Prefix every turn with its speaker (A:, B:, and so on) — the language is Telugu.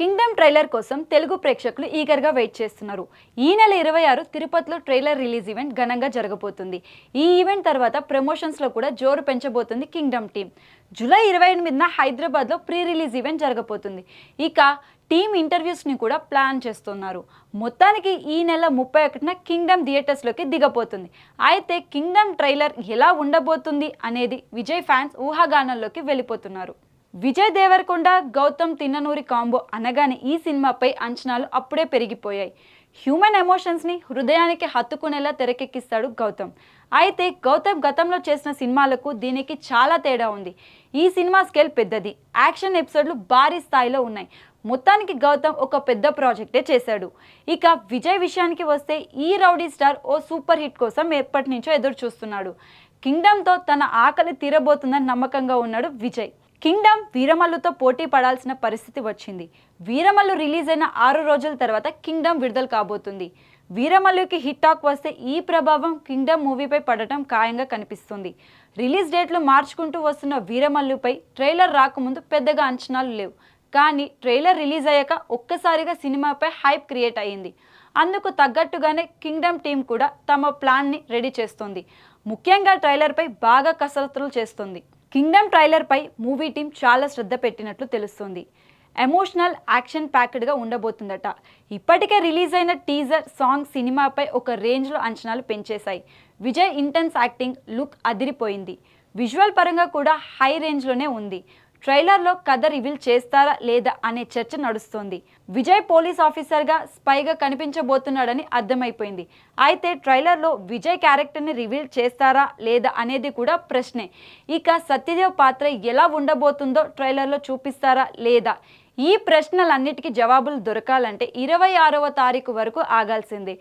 A: కింగ్డమ్ ట్రైలర్ కోసం తెలుగు ప్రేక్షకులు ఈగర్గా వెయిట్ చేస్తున్నారు. ఈ నెల ఇరవై ఆరు తిరుపతిలో ట్రైలర్ రిలీజ్ ఈవెంట్ ఘనంగా జరగబోతుంది. ఈ ఈవెంట్ తర్వాత ప్రమోషన్స్లో కూడా జోరు పెంచబోతుంది కింగ్డమ్ టీం. జూలై ఇరవై ఎనిమిదిన హైదరాబాద్లో ప్రీ రిలీజ్ ఈవెంట్ జరగబోతుంది. ఇక టీమ్ ఇంటర్వ్యూస్ని కూడా ప్లాన్ చేస్తున్నారు. మొత్తానికి ఈ నెల ముప్పై ఒకటిన కింగ్డమ్ థియేటర్స్లోకి దిగబోతుంది. అయితే కింగ్డమ్ ట్రైలర్ ఎలా ఉండబోతుంది అనేది విజయ్ ఫ్యాన్స్ ఊహాగానంలోకి వెళ్ళిపోతున్నారు. విజయ్ దేవరకొండ గౌతమ్ తిన్ననూరి కాంబో అనగానే ఈ సినిమాపై అంచనాలు అప్పుడే పెరిగిపోయాయి. హ్యూమన్ ఎమోషన్స్ని హృదయానికి హత్తుకునేలా తెరకెక్కిస్తాడు గౌతమ్. అయితే గౌతమ్ గతంలో చేసిన సినిమాలకు దీనికి చాలా తేడా ఉంది. ఈ సినిమా స్కేల్ పెద్దది. యాక్షన్ ఎపిసోడ్లు భారీ స్థాయిలో ఉన్నాయి. మొత్తానికి గౌతమ్ ఒక పెద్ద ప్రాజెక్టే చేశాడు. ఇక విజయ్ విషయానికి వస్తే ఈ రౌడీ స్టార్ ఓ సూపర్ హిట్ కోసం ఎప్పటి నుంచో ఎదురు చూస్తున్నాడు కింగ్డమ్తో తన ఆకలి తీరబోతుందని నమ్మకంగా ఉన్నాడు విజయ్. కింగ్డమ్ వీరమల్లుతో పోటీ పడాల్సిన పరిస్థితి వచ్చింది. వీరమల్లు రిలీజ్ అయిన ఆరు రోజుల తర్వాత కింగ్డమ్ విడుదల కాబోతుంది. వీరమల్లుకి హిట్ టాక్ వస్తే ఈ ప్రభావం కింగ్డమ్ మూవీపై పడటం ఖాయంగా కనిపిస్తుంది. రిలీజ్ డేట్లు మార్చుకుంటూ వస్తున్న వీరమల్లుపై ట్రైలర్ రాకముందు పెద్దగా అంచనాలు లేవు. కానీ ట్రైలర్ రిలీజ్ అయ్యాక ఒక్కసారిగా సినిమాపై హైప్ క్రియేట్ అయ్యింది. అందుకు తగ్గట్టుగానే కింగ్డమ్ టీం కూడా తమ ప్లాన్ని రెడీ చేస్తుంది. ముఖ్యంగా ట్రైలర్పై బాగా కసరత్తులు చేస్తుంది. కింగ్డమ్ ట్రైలర్పై మూవీ టీం చాలా శ్రద్ధ పెట్టినట్లు తెలుస్తుంది. ఎమోషనల్ యాక్షన్ ప్యాక్డ్గా ఉండబోతుందట. ఇప్పటికే రిలీజ్ అయిన టీజర్ సాంగ్ సినిమాపై ఒక రేంజ్లో అంచనాలు పెంచేశాయి. విజయ్ ఇంటెన్స్ యాక్టింగ్ లుక్ అదిరిపోయింది. విజువల్ పరంగా కూడా హై రేంజ్లోనే ఉంది. ట్రైలర్లో కథ రివీల్ చేస్తారా లేదా అనే చర్చ నడుస్తోంది. విజయ్ పోలీస్ ఆఫీసర్గా స్పైగా కనిపించబోతున్నాడని అర్థమైపోయింది. అయితే ట్రైలర్లో విజయ్ క్యారెక్టర్ని రివీల్ చేస్తారా లేదా అనేది కూడా ప్రశ్నే. ఇక సత్యదేవ్ పాత్ర ఎలా ఉండబోతుందో ట్రైలర్లో చూపిస్తారా లేదా? ఈ ప్రశ్నలన్నిటికీ జవాబులు దొరకాలంటే ఇరవై ఆరవ తారీఖు వరకు ఆగాల్సిందే.